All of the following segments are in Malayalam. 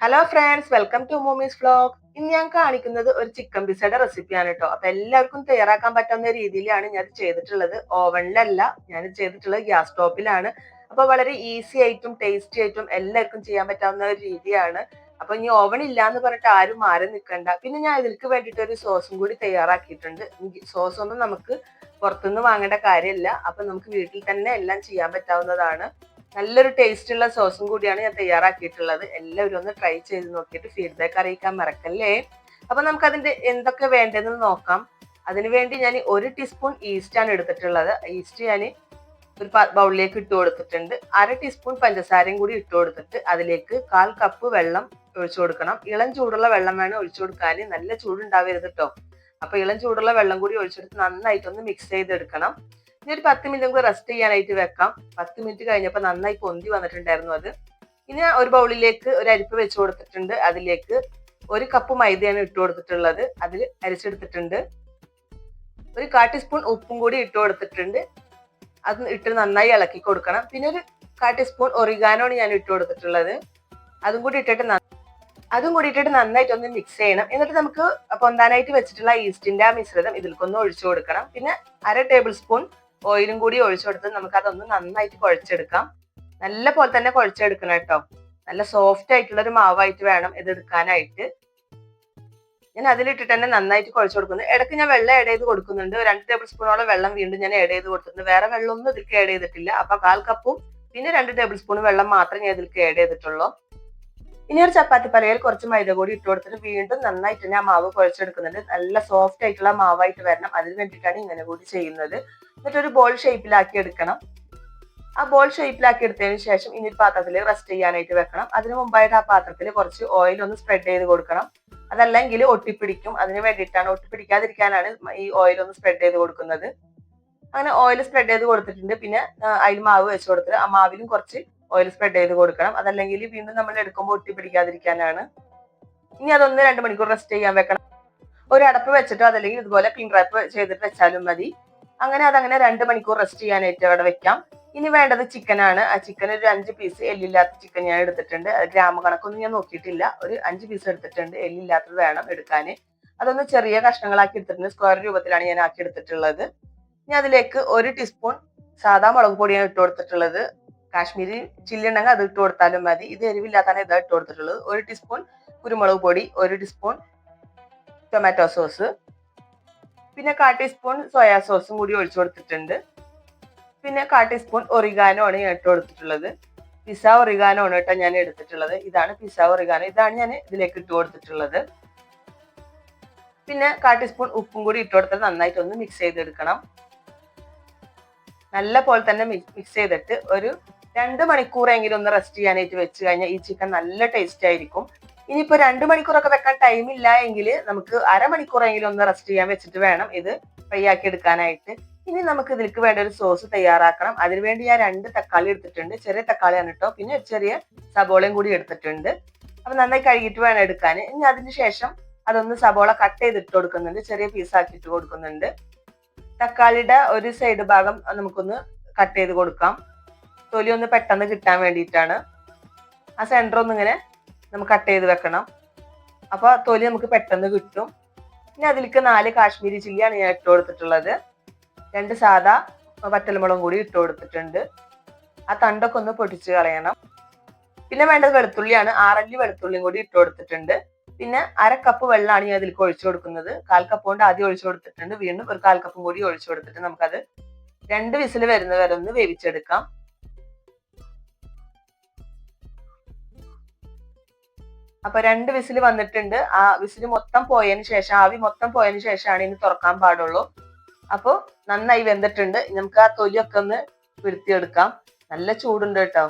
Hello friends welcome to Moomy's vlog ഇന്ന് ഞാൻ കാണിക്കുന്നത് ഒരു ചിക്കൻ പിസയുടെ റെസിപ്പിയാണ് കേട്ടോ അപ്പൊ എല്ലാവർക്കും തയ്യാറാക്കാൻ പറ്റുന്ന രീതിയിലാണ് ഞാൻ ചെയ്തിട്ടുള്ളത്. ഓവനിലല്ല ഞാൻ ചെയ്തിട്ടുള്ളത് ഗ്യാസ് സ്റ്റോപ്പിലാണ്. അപ്പൊ വളരെ ഈസി ആയിട്ടും ടേസ്റ്റി ആയിട്ടും എല്ലാവർക്കും ചെയ്യാൻ പറ്റാവുന്ന ഒരു രീതിയാണ്. അപ്പൊ ഇനി ഓവൺ ഇല്ല എന്ന് പറഞ്ഞിട്ട് ആരും മാറി നിൽക്കണ്ട പിന്നെ ഞാൻ ഇതിലേക്ക് വേണ്ടിയിട്ട് ഒരു സോസും കൂടി തയ്യാറാക്കിയിട്ടുണ്ട്. സോസ് ഒന്നും നമുക്ക് പുറത്തുനിന്ന് വാങ്ങേണ്ട കാര്യമില്ല. അപ്പൊ നമുക്ക് വീട്ടിൽ തന്നെ എല്ലാം ചെയ്യാൻ പറ്റാവുന്നതാണ്. നല്ലൊരു ടേസ്റ്റ് ഉള്ള സോസും കൂടിയാണ് ഞാൻ തയ്യാറാക്കിയിട്ടുള്ളത്. എല്ലാവരും ഒന്ന് ട്രൈ ചെയ്ത് നോക്കിയിട്ട് ഫീഡ്ബാക്ക് അറിയിക്കാൻ മറക്കല്ലേ? അപ്പൊ നമുക്ക് അതിന്റെ എന്തൊക്കെ വേണ്ടതെന്ന് നോക്കാം. അതിനുവേണ്ടി ഞാൻ ഒരു ടീസ്പൂൺ ഈസ്റ്റ് ആണ് എടുത്തിട്ടുള്ളത്. ഈസ്റ്റ് ഞാൻ ഒരു ബൗളിലേക്ക് ഇട്ട് കൊടുത്തിട്ടുണ്ട്. അര ടീസ്പൂൺ പഞ്ചസാരയും കൂടി ഇട്ട് കൊടുത്തിട്ട് അതിലേക്ക് കാൽ കപ്പ് വെള്ളം ഒഴിച്ചു കൊടുക്കണം. ഇളം ചൂടുള്ള വെള്ളം വേണം ഒഴിച്ചു കൊടുക്കാൻ. നല്ല ചൂടുണ്ടാവരുത് കേട്ടോ അപ്പൊ ഇളം ചൂടുള്ള വെള്ളം കൂടി ഒഴിച്ചെടുത്ത് നന്നായിട്ടൊന്ന് മിക്സ് ചെയ്തെടുക്കണം. ഇനി ഒരു പത്ത് മിനിറ്റ് നമുക്ക് റെസ്റ്റ് ചെയ്യാനായിട്ട് വെക്കാം. പത്ത് മിനിറ്റ് കഴിഞ്ഞപ്പോൾ നന്നായി പൊന്തി വന്നിട്ടുണ്ടായിരുന്നു അത്. ഇനി ഒരു ബൗളിലേക്ക് ഒരു അരിപ്പ് വെച്ച് കൊടുത്തിട്ടുണ്ട്. അതിലേക്ക് ഒരു കപ്പ് മൈദയാണ് ഇട്ട് കൊടുത്തിട്ടുള്ളത്. അതിൽ അരിച്ചെടുത്തിട്ടുണ്ട്. ഒരു കാ ടീസ്പൂൺ ഉപ്പും കൂടി ഇട്ട് കൊടുത്തിട്ടുണ്ട്. അത് ഇട്ട് നന്നായി ഇളക്കി കൊടുക്കണം. പിന്നെ ഒരു കാ ടീസ്പൂൺ ഒറിഗാനോണ് ഞാൻ ഇട്ട് കൊടുത്തിട്ടുള്ളത്. അതും കൂടി ഇട്ടിട്ട് അതും കൂടി ഇട്ടിട്ട് നന്നായിട്ട് ഒന്ന് മിക്സ് ചെയ്യണം. എന്നിട്ട് നമുക്ക് പൊന്താനായിട്ട് വെച്ചിട്ടുള്ള ഈസ്റ്റിന്റെ ആ മിശ്രിതം ഇതിൽക്കൊന്ന് ഒഴിച്ചു കൊടുക്കണം. പിന്നെ അര ടേബിൾ സ്പൂൺ ഓയിലും കൂടി ഒഴിച്ചു കൊടുത്ത് നമുക്ക് അതൊന്ന് നന്നായിട്ട് കുഴച്ചെടുക്കാം. നല്ല പോലെ തന്നെ കുഴച്ചെടുക്കണം കേട്ടോ. നല്ല സോഫ്റ്റ് ആയിട്ടുള്ള ഒരു മാവായിട്ട് വേണം ഇത് എടുക്കാനായിട്ട്. ഞാൻ അതിലിട്ടിട്ട് തന്നെ നന്നായിട്ട് കുഴച്ചു കൊടുക്കുന്നു. ഇടയ്ക്ക് ഞാൻ വെള്ളം ആഡ് ചെയ്ത് കൊടുക്കുന്നുണ്ട്. രണ്ട് ടേബിൾ സ്പൂണോളം വെള്ളം വീണ്ടും ഞാൻ ആഡ് ചെയ്ത് കൊടുത്തിട്ടുണ്ട്. വേറെ വെള്ളമൊന്നും ഇതിലേക്ക് ആഡ് ചെയ്തിട്ടില്ല. അപ്പൊ കാൽ കപ്പും പിന്നെ രണ്ട് ടേബിൾ സ്പൂൺ വെള്ളം മാത്രമേ ഞാൻ ഇതിലേക്ക് ആഡ് ചെയ്തിട്ടുള്ളൂ. ഇനി ഒരു ചപ്പാത്തി പലയിൽ കുറച്ച് മൈദ കൂടി ഇട്ട് കൊടുത്തിട്ട് വീണ്ടും നന്നായിട്ട് തന്നെ ആ മാവ് കുഴച്ചെടുക്കുന്നുണ്ട്. നല്ല സോഫ്റ്റ് ആയിട്ടുള്ള മാവായിട്ട് വരണം. അതിന് വേണ്ടിയിട്ടാണ് ഇങ്ങനെ കൂടി ചെയ്യുന്നത്. എന്നിട്ട് ഒരു ബോൾ ഷേപ്പിലാക്കി എടുക്കണം. ആ ബോൾ ഷേപ്പിലാക്കി എടുത്തതിന് ശേഷം ഇനി ഒരു പാത്രത്തിൽ റെസ്റ്റ് ചെയ്യാനായിട്ട് വെക്കണം. അതിന് മുമ്പായിട്ട് ആ പാത്രത്തിൽ കുറച്ച് ഓയിൽ ഒന്ന് സ്പ്രെഡ് ചെയ്ത് കൊടുക്കണം. അതല്ലെങ്കിൽ ഒട്ടിപ്പിടിക്കും. അതിന് വേണ്ടിയിട്ടാണ് ഒട്ടിപ്പിടിക്കാതിരിക്കാനാണ് ഈ ഓയിൽ ഒന്ന് സ്പ്രെഡ് ചെയ്ത് കൊടുക്കുന്നത്. അങ്ങനെ ഓയിൽ സ്പ്രെഡ് ചെയ്ത് കൊടുത്തിട്ടുണ്ട്. പിന്നെ അതിൽ മാവ് വെച്ച് കൊടുത്തിട്ട് ആ മാവിലും കുറച്ച് ഓയിൽ സ്പ്രെഡ് ചെയ്ത് കൊടുക്കണം. അതല്ലെങ്കിൽ വീണ്ടും നമ്മൾ എടുക്കുമ്പോൾ ഒട്ടിപ്പിടിക്കാതിരിക്കാനാണ്. ഇനി അതൊന്ന് രണ്ട് മണിക്കൂർ റെസ്റ്റ് ചെയ്യാൻ വെക്കണം. ഒരു അടപ്പ് വെച്ചിട്ടോ അതല്ലെങ്കിൽ ഇതുപോലെ ക്ലീൻ റാപ്പ് ചെയ്തിട്ട് വെച്ചാലും മതി. അങ്ങനെ അതങ്ങനെ രണ്ട് മണിക്കൂർ റെസ്റ്റ് ചെയ്യാനായിട്ട് അവിടെ വെക്കാം. ഇനി വേണ്ടത് ചിക്കൻ ആണ്. ആ ചിക്കൻ ഒരു അഞ്ച് പീസ് എല്ലില്ലാത്ത ചിക്കൻ ഞാൻ എടുത്തിട്ടുണ്ട്. ഗ്രാമ കണക്കൊന്നും ഞാൻ നോക്കിയിട്ടില്ല. ഒരു അഞ്ച് പീസ് എടുത്തിട്ടുണ്ട്. എല്ലില്ലാത്തത് വേണം എടുക്കാൻ. അതൊന്ന് ചെറിയ കഷ്ണങ്ങളാക്കി എടുത്തിട്ടുണ്ട്. സ്ക്വയർ രൂപത്തിലാണ് ഞാൻ ആക്കി എടുത്തിട്ടുള്ളത്. ഇനി അതിലേക്ക് ഒരു ടീസ്പൂൺ സാധാ മുളക് പൊടിയാണ് ഇട്ട് കൊടുത്തിട്ടുള്ളത്. കാശ്മീരി ചില്ലി ഉണ്ടെങ്കിൽ അത് ഇട്ട് കൊടുത്താലും മതി. ഇത് എരിവില്ലാത്താണ് ഇതാ ഇട്ട് കൊടുത്തിട്ടുള്ളത്. ഒരു ടീസ്പൂൺ കുരുമുളക് പൊടി ഒരു ടീസ്പൂൺ ടൊമാറ്റോ സോസ് പിന്നെ കാ ടീസ്പൂൺ സോയാ സോസും കൂടി ഒഴിച്ചു കൊടുത്തിട്ടുണ്ട്. പിന്നെ കാ ടീസ്പൂൺ ഒറിഗാനോ ആണ് ഞാൻ ഇട്ട് കൊടുത്തിട്ടുള്ളത്. പിസ ഒറിഗാനോ ആണ് കേട്ടോ ഞാൻ എടുത്തിട്ടുള്ളത്. ഇതാണ് പിസ ഒറിഗാനോ ഇതാണ് ഞാൻ ഇതിലേക്ക് ഇട്ട് കൊടുത്തിട്ടുള്ളത്. പിന്നെ കാ ടീസ്പൂൺ ഉപ്പും കൂടി ഇട്ട് കൊടുത്തിട്ട് നന്നായിട്ട് ഒന്ന് മിക്സ് ചെയ്തെടുക്കണം. നല്ല പോലെ തന്നെ മിക്സ് ചെയ്തിട്ട് ഒരു രണ്ട് മണിക്കൂറെങ്കിലും ഒന്ന് റെസ്റ്റ് ചെയ്യാനായിട്ട് വെച്ച് കഴിഞ്ഞാൽ ഈ ചിക്കൻ നല്ല ടേസ്റ്റ് ആയിരിക്കും. ഇനിയിപ്പോ രണ്ട് മണിക്കൂറൊക്കെ വെക്കാൻ ടൈം ഇല്ല എങ്കിൽ നമുക്ക് അരമണിക്കൂറെങ്കിലും ഒന്ന് റെസ്റ്റ് ചെയ്യാൻ വെച്ചിട്ട് വേണം ഇത് ഫ്രൈ ആക്കി എടുക്കാനായിട്ട്. ഇനി നമുക്ക് ഇതിലേക്ക് വേണ്ട ഒരു സോസ് തയ്യാറാക്കണം. അതിനുവേണ്ടി ഞാൻ രണ്ട് തക്കാളി എടുത്തിട്ടുണ്ട്. ചെറിയ തക്കാളിയാണ് കേട്ടോ പിന്നെ ചെറിയ സബോളയും കൂടി എടുത്തിട്ടുണ്ട്. അപ്പൊ നന്നായി കഴുകിയിട്ട് വേണം എടുക്കാൻ. ഇനി അതിന് ശേഷം അതൊന്ന് സബോള കട്ട് ചെയ്തിട്ട് കൊടുക്കുന്നുണ്ട്. ചെറിയ പീസാക്കിയിട്ട് കൊടുക്കുന്നുണ്ട്. തക്കാളിയുടെ ഒരു സൈഡ് ഭാഗം നമുക്കൊന്ന് കട്ട് ചെയ്ത് കൊടുക്കാം. തൊലി ഒന്ന് പെട്ടെന്ന് കിട്ടാൻ വേണ്ടിയിട്ടാണ്. ആ സെന്റർ ഒന്നിങ്ങനെ നമുക്ക് കട്ട് ചെയ്ത് വെക്കണം. അപ്പോൾ തൊലി നമുക്ക് പെട്ടെന്ന് കിട്ടും. പിന്നെ അതിലേക്ക് നാല് കാശ്മീരി ചില്ലിയാണ് ഞാൻ ഇട്ട് കൊടുത്തിട്ടുള്ളത്. രണ്ട് സാധാ വറ്റൽമുളകും കൂടി ഇട്ട് കൊടുത്തിട്ടുണ്ട്. ആ തണ്ടൊക്കെ ഒന്ന് പൊടിച്ച് കളയണം. പിന്നെ വേണ്ടത് വെളുത്തുള്ളിയാണ്. ആറല്ലി വെളുത്തുള്ളിയും കൂടി ഇട്ട് കൊടുത്തിട്ടുണ്ട്. പിന്നെ അര കപ്പ് വെള്ളമാണ് ഞാൻ അതിലേക്ക് ഒഴിച്ചു കൊടുക്കുന്നത്. കാൽ കപ്പ് കൊണ്ട് ആദ്യം ഒഴിച്ചു കൊടുത്തിട്ടുണ്ട്. വീണ്ടും ഒരു കാൽ കപ്പും കൂടി ഒഴിച്ചു കൊടുത്തിട്ട് നമുക്കത് രണ്ട് വിസിൽ വരുന്ന വരെ ഒന്ന് വേവിച്ചെടുക്കാം. അപ്പൊ രണ്ട് വിസിൽ വന്നിട്ടുണ്ട്. ആ വിസിൽ മൊത്തം പോയതിന് ശേഷം ആവി മൊത്തം പോയതിന് ശേഷമാണ് ഇനി തുറക്കാൻ പാടുള്ളൂ. അപ്പോൾ നന്നായി വെന്തിട്ടുണ്ട്. നമുക്ക് ആ തൊലിയൊക്കെ ഒന്ന് പിടുത്തിയെടുക്കാം. നല്ല ചൂടുണ്ട് കേട്ടോ.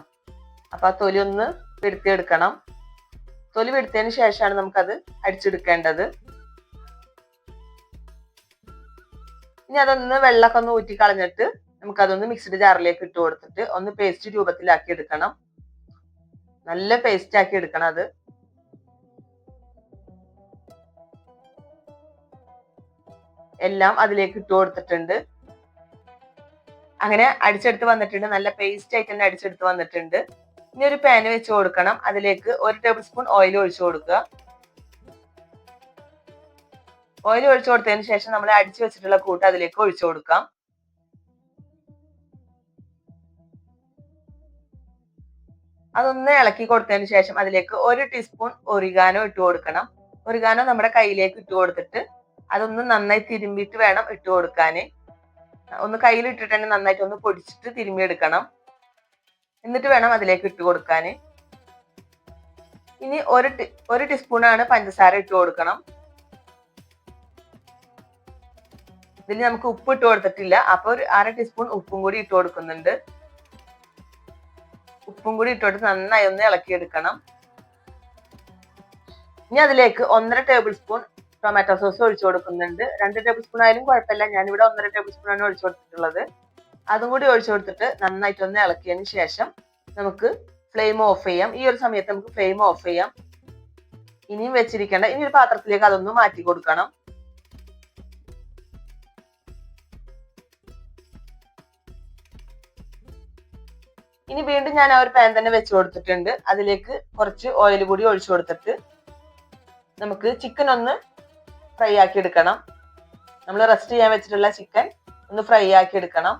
അപ്പൊ ആ തൊലി ഒന്ന് പിടുത്തിയെടുക്കണം. തൊലി പിടുത്തതിന് ശേഷമാണ് നമുക്കത് അടിച്ചെടുക്കേണ്ടത്. ഇനി അതൊന്ന് വെള്ളമൊക്കെ ഒന്ന് ഊറ്റി കളഞ്ഞിട്ട് നമുക്കതൊന്ന് മിക്സ്ഡ് ജാറിലേക്ക് ഇട്ട് കൊടുത്തിട്ട് ഒന്ന് പേസ്റ്റ് രൂപത്തിലാക്കി എടുക്കണം. നല്ല പേസ്റ്റ് ആക്കി എടുക്കണം അത്. എല്ലാം അതിലേക്ക് ഇട്ട് കൊടുത്തിട്ടുണ്ട്. അങ്ങനെ അടിച്ചെടുത്ത് വന്നിട്ടുണ്ട്. നല്ല പേസ്റ്റ് ആയിട്ട് തന്നെ അടിച്ചെടുത്ത് വന്നിട്ടുണ്ട്. ഇനി ഒരു പാന് വെച്ച് കൊടുക്കണം. അതിലേക്ക് ഒരു ടേബിൾ സ്പൂൺ ഓയിൽ ഒഴിച്ചു കൊടുക്കുക. ഓയിൽ ഒഴിച്ചു കൊടുത്തതിന് ശേഷം നമ്മൾ അടിച്ചു വെച്ചിട്ടുള്ള കൂട്ട് അതിലേക്ക് ഒഴിച്ചു കൊടുക്കാം. അതൊന്ന് ഇളക്കി കൊടുത്തതിന് ശേഷം അതിലേക്ക് ഒരു ടീസ്പൂൺ ഒറിഗാനോ ഇട്ട് കൊടുക്കണം. ഒറിഗാനോ നമ്മുടെ കയ്യിലേക്ക് ഇട്ട് കൊടുത്തിട്ട് അതൊന്ന് നന്നായി തിരുമ്പിയിട്ട് വേണം ഇട്ട് കൊടുക്കാൻ ഒന്ന് കയ്യിൽ ഇട്ടിട്ട് നന്നായിട്ട് ഒന്ന് പൊടിച്ചിട്ട് തിരുമ്പി എടുക്കണം. എന്നിട്ട് വേണം അതിലേക്ക് ഇട്ട് കൊടുക്കാൻ ഇനി ഒരു ഒരു ടീസ്പൂണാണ് പഞ്ചസാര ഇട്ട് കൊടുക്കണം. ഇതിൽ നമുക്ക് ഉപ്പ് ഇട്ട് കൊടുത്തിട്ടില്ല. അപ്പൊ ഒരു അര ടീസ്പൂൺ ഉപ്പും കൂടി ഇട്ട് കൊടുക്കുന്നുണ്ട്. ഉപ്പും കൂടി ഇട്ട് കൊടുത്ത് നന്നായി ഒന്ന് ഇളക്കിയെടുക്കണം. ഇനി അതിലേക്ക് ഒന്നര ടേബിൾ സ്പൂൺ ടൊമാറ്റോ സോസ് ഒഴിച്ചു കൊടുക്കുന്നുണ്ട്. രണ്ട് ടേബിൾ സ്പൂൺ ആയാലും കുഴപ്പമില്ല. ഞാനിവിടെ ഒന്നര ടേബിൾ സ്പൂൺ ആണ് ഒഴിച്ചു കൊടുത്തിട്ടുള്ളത്. അതും കൂടി ഒഴിച്ചു കൊടുത്തിട്ട് നന്നായിട്ട് ഒന്ന് ഇളക്കിയതിന് ശേഷം നമുക്ക് ഫ്ലെയിം ഓഫ് ചെയ്യാം. ഈ ഒരു സമയത്ത് നമുക്ക് ഫ്ലെയിം ഓഫ് ചെയ്യാം. ഇനിയും വെച്ചിരിക്കേണ്ട ഇനി ഒരു പാത്രത്തിലേക്ക് അതൊന്ന് മാറ്റി കൊടുക്കണം. ഇനി വീണ്ടും ഞാൻ ആ ഒരു പാൻ തന്നെ വെച്ച് കൊടുത്തിട്ടുണ്ട്. അതിലേക്ക് കുറച്ച് ഓയിൽ കൂടി ഒഴിച്ചു കൊടുത്തിട്ട് നമുക്ക് ചിക്കൻ ഒന്ന് ഫ്രൈ ആക്കി എടുക്കണം. നമ്മൾ റെസ്റ്റ് ചെയ്യാൻ വെച്ചിട്ടുള്ള ചിക്കൻ ഒന്ന് ഫ്രൈ ആക്കി എടുക്കണം.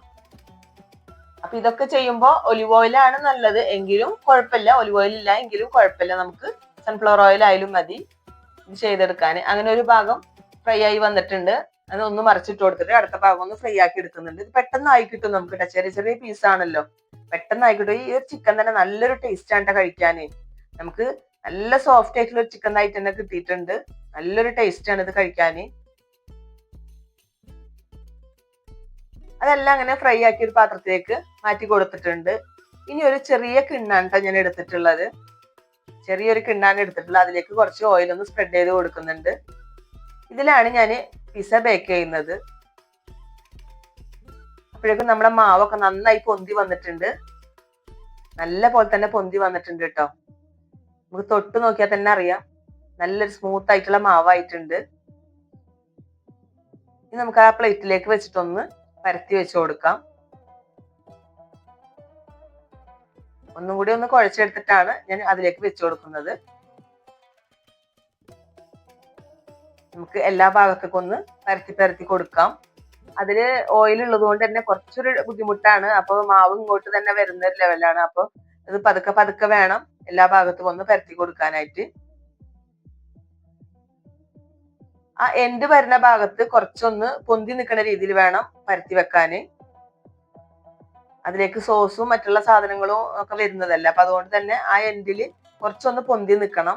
അപ്പൊ ഇതൊക്കെ ചെയ്യുമ്പോൾ ഒലിവ് ഓയിലാണ് നല്ലത്. എങ്കിലും കുഴപ്പമില്ല. ഒലിവ് ഓയിൽ ഇല്ല എങ്കിലും കുഴപ്പമില്ല. നമുക്ക് സൺഫ്ലവർ ഓയിൽ ആയാലും മതി. ഇത് ചെയ്തെടുക്കാൻ അങ്ങനെ ഒരു ഭാഗം ഫ്രൈ ആയി വന്നിട്ടുണ്ട്. അത് ഒന്ന് മറിച്ചിട്ട് കൊടുത്തിട്ട് അടുത്ത ഭാഗം ഒന്ന് ഫ്രൈ ആക്കി എടുക്കുന്നുണ്ട്. ഇത് പെട്ടെന്ന് ആയി കിട്ടും നമുക്ക് ചെറിയ ചെറിയ പീസ് ആണല്ലോ. പെട്ടെന്ന് ആയിക്കോട്ടെ ഈ ഒരു ചിക്കൻ തന്നെ നല്ലൊരു ടേസ്റ്റ് ആണ് കഴിക്കാൻ നമുക്ക് നല്ല സോഫ്റ്റ് ആയിട്ടുള്ള ചിക്കൻ ആയിട്ട് തന്നെ കിട്ടിയിട്ടുണ്ട്. നല്ലൊരു ടേസ്റ്റ് ആണ് ഇത് കഴിക്കാൻ അതെല്ലാം അങ്ങനെ ഫ്രൈ ആക്കി ഒരു പാത്രത്തിലേക്ക് മാറ്റി കൊടുത്തിട്ടുണ്ട്. ഇനി ഒരു ചെറിയ കിണ്ണാണ് ഞാൻ എടുത്തിട്ടുള്ളത്. ചെറിയൊരു കിണ്ണാണ് എടുത്തിട്ടുള്ളത്. അതിലേക്ക് കുറച്ച് ഓയിൽ ഒന്ന് സ്പ്രെഡ് ചെയ്ത് കൊടുക്കുന്നുണ്ട്. ഇതിലാണ് ഞാൻ പിസ ബേക്ക് ചെയ്യുന്നത്. അപ്പോഴേക്കും നമ്മുടെ മാവൊക്കെ നന്നായി പൊന്തി വന്നിട്ടുണ്ട്. നല്ല പോലെ തന്നെ പൊന്തി വന്നിട്ടുണ്ട് കേട്ടോ നമുക്ക് തൊട്ട് നോക്കിയാൽ തന്നെ അറിയാം. നല്ലൊരു സ്മൂത്ത് ആയിട്ടുള്ള മാവായിട്ടുണ്ട്. ഇനി നമുക്ക് ആ പ്ലേറ്റിലേക്ക് വെച്ചിട്ടൊന്ന് പരത്തി വെച്ച് കൊടുക്കാം. ഒന്നും കൂടി ഒന്ന് കുഴച്ചെടുത്തിട്ടാണ് ഞാൻ അതിലേക്ക് വെച്ച് കൊടുക്കുന്നത്. നമുക്ക് എല്ലാ ഭാഗത്തേക്കും ഒന്ന് പരത്തി പരത്തി കൊടുക്കാം. അതിൽ ഓയിൽ ഉള്ളത് കൊണ്ട് തന്നെ കുറച്ചൊരു ബുദ്ധിമുട്ടാണ്. അപ്പൊ മാവ് ഇങ്ങോട്ട് തന്നെ വരുന്ന ഒരു ലെവലാണ് അപ്പൊ ഇത് പതുക്കെ പതുക്കെ വേണം. എല്ലാ ഭാഗത്തും ഒന്ന് പരത്തി കൊടുക്കാനായിട്ട്. ആ എൻഡ് വരുന്ന ഭാഗത്ത് കുറച്ചൊന്ന് പൊന്തി നിൽക്കുന്ന രീതിയിൽ വേണം പരത്തി വെക്കാന്. അതിലേക്ക് സോസും മറ്റുള്ള സാധനങ്ങളും ഒക്കെ വരുന്നതല്ല. അപ്പൊ അതുകൊണ്ട് തന്നെ ആ എൻഡിൽ കുറച്ചൊന്ന് പൊന്തി നിൽക്കണം.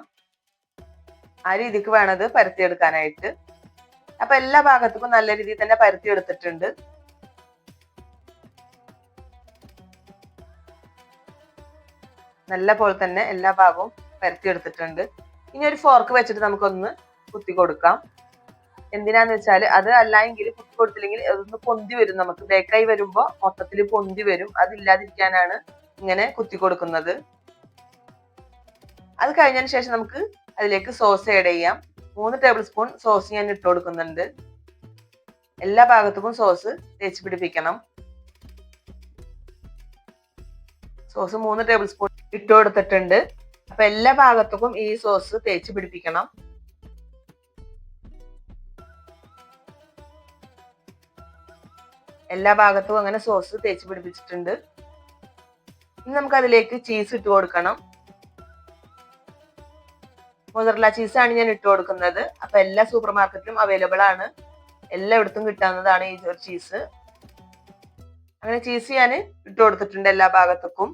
ആ രീതിക്ക് വേണത് പരത്തിയെടുക്കാനായിട്ട്. അപ്പൊ എല്ലാ ഭാഗത്തും നല്ല രീതിയിൽ തന്നെ പരത്തി എടുത്തിട്ടുണ്ട് നല്ല പോലെ തന്നെ എല്ലാ ഭാഗവും പരത്തി എടുത്തിട്ടുണ്ട് ഇനി ഒരു ഫോർക്ക് വെച്ചിട്ട് നമുക്കൊന്ന് കുത്തി കൊടുക്കാം. എന്തിനാന്ന് വെച്ചാൽ അത് അല്ലെങ്കിൽ കുത്തി കൊടുത്തില്ലെങ്കിൽ അതൊന്ന് പൊന്തി വരും നമുക്ക്. ബേക്കായി വരുമ്പോൾ മൊത്തത്തിൽ പൊന്തി വരും. അതില്ലാതിരിക്കാനാണ് ഇങ്ങനെ കുത്തി കൊടുക്കുന്നത്. അത് കഴിഞ്ഞതിന് ശേഷം നമുക്ക് അതിലേക്ക് സോസ് ആഡ് ചെയ്യാം. മൂന്ന് ടേബിൾ സ്പൂൺ സോസ് ഞാൻ ഇട്ട് കൊടുക്കുന്നുണ്ട്. എല്ലാ ഭാഗത്തും സോസ് തേച്ച് പിടിപ്പിക്കണം. സോസ് മൂന്ന് ടേബിൾ സ്പൂൺ ഇട്ട് കൊടുത്തിട്ടുണ്ട്. അപ്പൊ എല്ലാ ഭാഗത്തും ഈ സോസ് തേച്ച് പിടിപ്പിക്കണം. എല്ലാ ഭാഗത്തും അങ്ങനെ സോസ് തേച്ച് പിടിപ്പിച്ചിട്ടുണ്ട്. ഇനി നമുക്ക് അതിലേക്ക് ചീസ് ഇട്ട് കൊടുക്കണം. മൊസറല്ല ചീസാണ് ഞാൻ ഇട്ട് കൊടുക്കുന്നത്. അപ്പൊ എല്ലാ സൂപ്പർ മാർക്കറ്റിലും അവൈലബിൾ ആണ്. എല്ലായിടത്തും കിട്ടാവുന്നതാണ് ഈ ചീസ് അങ്ങനെ ചീസ് ഞാൻ ഇട്ട് കൊടുത്തിട്ടുണ്ട് എല്ലാ ഭാഗത്തേക്കും.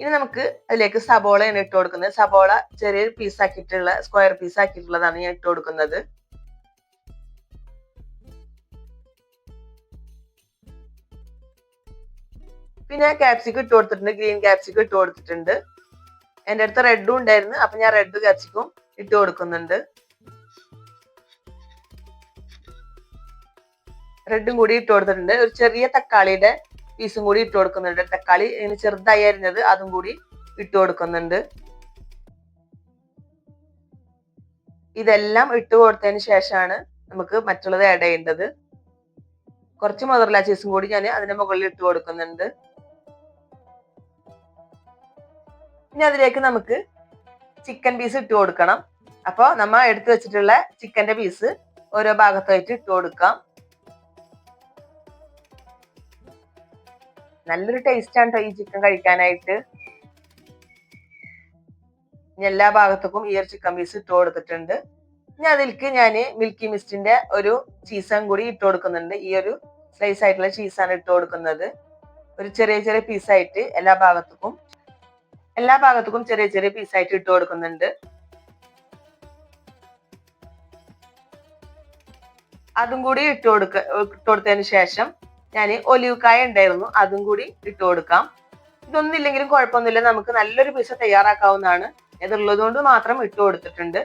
ഇനി നമുക്ക് അതിലേക്ക് സബോളയാണ് ഇട്ട് കൊടുക്കുന്നത്. സബോള ചെറിയൊരു പീസ് ആക്കിയിട്ടുള്ള സ്ക്വയർ പീസ് ആക്കിയിട്ടുള്ളതാണ് ഞാൻ ഇട്ട് കൊടുക്കുന്നത്. പിന്നെ ക്യാപ്സിക്കം ഇട്ട് കൊടുത്തിട്ടുണ്ട്. ഗ്രീൻ ക്യാപ്സിക്കം ഇട്ട് കൊടുത്തിട്ടുണ്ട്. എന്റെ അടുത്ത് റെഡും ഉണ്ടായിരുന്നു. അപ്പൊ ഞാൻ റെഡ് ക്യാപ്സിക്കും ഇട്ട് കൊടുക്കുന്നുണ്ട്. റെഡും കൂടി ഇട്ട് കൊടുത്തിട്ടുണ്ട്. ഒരു ചെറിയ തക്കാളിയുടെ പീസും കൂടി ഇട്ട് കൊടുക്കുന്നുണ്ട്. തക്കാളി ഇങ്ങനെ ചെറുതായി അരിഞ്ഞത് അതും കൂടി ഇട്ട് കൊടുക്കുന്നുണ്ട്. ഇതെല്ലാം ഇട്ട് കൊടുത്തതിന് ശേഷമാണ് നമുക്ക് മറ്റുള്ളത് ആഡ് ചെയ്യേണ്ടത്. കുറച്ച് മധുരല ചീസും കൂടി ഞാൻ അതിന്റെ മുകളിൽ ഇട്ട് കൊടുക്കുന്നുണ്ട്. ഇനി അതിലേക്ക് നമുക്ക് ചിക്കൻ പീസ് ഇട്ട് കൊടുക്കണം. അപ്പോൾ നമ്മൾ എടുത്തു വെച്ചിട്ടുള്ള ചിക്കന്റെ പീസ് ഓരോ ഭാഗത്തായിട്ട് ഇട്ട് കൊടുക്കാം. നല്ലൊരു ടേസ്റ്റ് ആണ് ഈ ചിക്കൻ കഴിക്കാനായിട്ട്. എല്ലാ ഭാഗത്തേക്കും ഈ ഒരു ചിക്കൻ പീസ് ഇട്ട് കൊടുത്തിട്ടുണ്ട്. ഇനി അതിലേക്ക് ഞാൻ മിൽക്കി മിസ്റ്റിന്റെ ഒരു ചീസും കൂടി ഇട്ട് കൊടുക്കുന്നുണ്ട്. ഈ ഒരു സ്ലൈസ് ആയിട്ടുള്ള ചീസാണ് ഇട്ട് കൊടുക്കുന്നത്. ഒരു ചെറിയ ചെറിയ പീസായിട്ട് എല്ലാ ഭാഗത്തേക്കും എല്ലാ ഭാഗത്തേക്കും ചെറിയ ചെറിയ പീസായിട്ട് ഇട്ട് കൊടുക്കുന്നുണ്ട്. അതും കൂടി ഇട്ട് കൊടുക്ക ഇട്ട് കൊടുത്തതിന് ശേഷം ഞാൻ ഒലിവ് കായ ഉണ്ടായിരുന്നു. അതും കൂടി ഇട്ട് കൊടുക്കാം. ഇതൊന്നും ഇല്ലെങ്കിലും കുഴപ്പമൊന്നുമില്ല. നമുക്ക് നല്ലൊരു പിസ തയ്യാറാക്കാവുന്നതാണ്. ഇതുള്ളത് കൊണ്ട് മാത്രം ഇട്ട് കൊടുത്തിട്ടുണ്ട്.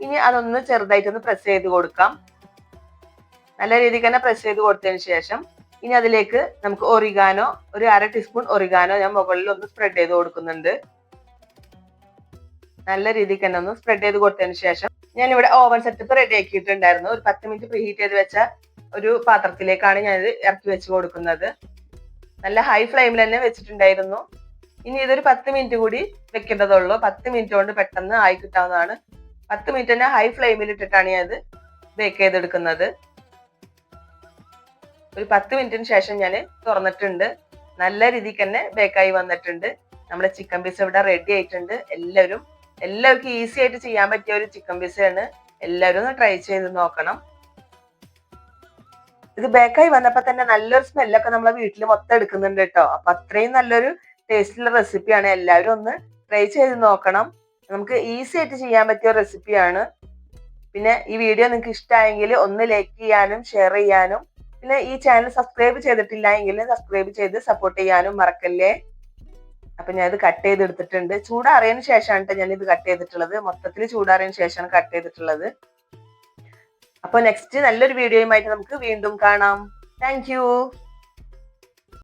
ഇനി അതൊന്ന് ചെറുതായിട്ടൊന്ന് പ്രസ് ചെയ്ത് കൊടുക്കാം. നല്ല രീതിക്ക് തന്നെ പ്രസ് ചെയ്ത് കൊടുത്തതിന് ശേഷം ഇനി അതിലേക്ക് നമുക്ക് ഒറിഗാനോ ഒരു അര ടീസ്പൂൺ ഒറിഗാനോ ഞാൻ മുകളിൽ ഒന്ന് സ്പ്രെഡ് ചെയ്ത് കൊടുക്കുന്നുണ്ട്. നല്ല രീതിക്ക് തന്നെ ഒന്ന് സ്പ്രെഡ് ചെയ്ത് കൊടുത്തതിന് ശേഷം ഞാൻ ഇവിടെ ഓവൻ സെറ്റപ്പ് റെഡി ആക്കിയിട്ടുണ്ടായിരുന്നു. ഒരു പത്ത് മിനിറ്റ് പ്രീഹീറ്റ് ചെയ്ത് വെച്ച ഒരു പാത്രത്തിലേക്കാണ് ഞാനിത് ഇറക്കി വെച്ച് കൊടുക്കുന്നത്. നല്ല ഹൈ ഫ്ലെയിമിൽ തന്നെ വെച്ചിട്ടുണ്ടായിരുന്നു. ഇനി ഇതൊരു പത്ത് മിനിറ്റ് കൂടി വെക്കേണ്ടതുള്ളൂ. പത്ത് മിനിറ്റ് കൊണ്ട് പെട്ടെന്ന് ആയി കിട്ടാവുന്നതാണ്. പത്ത് മിനിറ്റ് തന്നെ ഹൈ ഫ്ലെയിമിൽ ഇട്ടിട്ടാണ് ഞാൻ ഇത് ബേക്ക് ചെയ്തെടുക്കുന്നത്. ഒരു പത്ത് മിനിറ്റിന് ശേഷം ഞാൻ തുറന്നിട്ടുണ്ട്. നല്ല രീതിക്ക് തന്നെ ബേക്കായി വന്നിട്ടുണ്ട്. നമ്മുടെ ചിക്കൻ പീസ് ഇവിടെ റെഡി ആയിട്ടുണ്ട്. എല്ലാവരും എല്ലാവർക്കും ഈസി ആയിട്ട് ചെയ്യാൻ പറ്റിയ ഒരു ചിക്കൻ പീസയാണ് എല്ലാവരും ഒന്ന് ട്രൈ ചെയ്ത് നോക്കണം. ഇത് ബേക്കായി വന്നപ്പോ തന്നെ നല്ലൊരു സ്മെല്ലൊക്കെ നമ്മളെ വീട്ടിൽ മൊത്തം എടുക്കുന്നുണ്ട് കേട്ടോ അപ്പൊ അത്രയും നല്ലൊരു ടേസ്റ്റുള്ള റെസിപ്പിയാണ് എല്ലാവരും ഒന്ന് ട്രൈ ചെയ്ത് നോക്കണം. നമുക്ക് ഈസി ആയിട്ട് ചെയ്യാൻ പറ്റിയ റെസിപ്പിയാണ് പിന്നെ ഈ വീഡിയോ നിങ്ങൾക്ക് ഇഷ്ടമായെങ്കിൽ ഒന്ന് ലൈക്ക് ചെയ്യാനും ഷെയർ ചെയ്യാനും. പിന്നെ ഈ ചാനൽ സബ്സ്ക്രൈബ് ചെയ്തിട്ടില്ല എങ്കിൽ സബ്സ്ക്രൈബ് ചെയ്ത് സപ്പോർട്ട് ചെയ്യാനും മറക്കല്ലേ? അപ്പൊ ഞാൻ ഇത് കട്ട് ചെയ്തെടുത്തിട്ടുണ്ട് ചൂടാറിയതിന് ശേഷമാണ് കേട്ടോ ഞാൻ ഇത് കട്ട് ചെയ്തിട്ടുള്ളത്. മൊത്തത്തിൽ ചൂടാറിയതിന് ശേഷമാണ് കട്ട് ചെയ്തിട്ടുള്ളത്. അപ്പൊ നെക്സ്റ്റ് നല്ലൊരു വീഡിയോയുമായിട്ട് നമുക്ക് വീണ്ടും കാണാം. താങ്ക്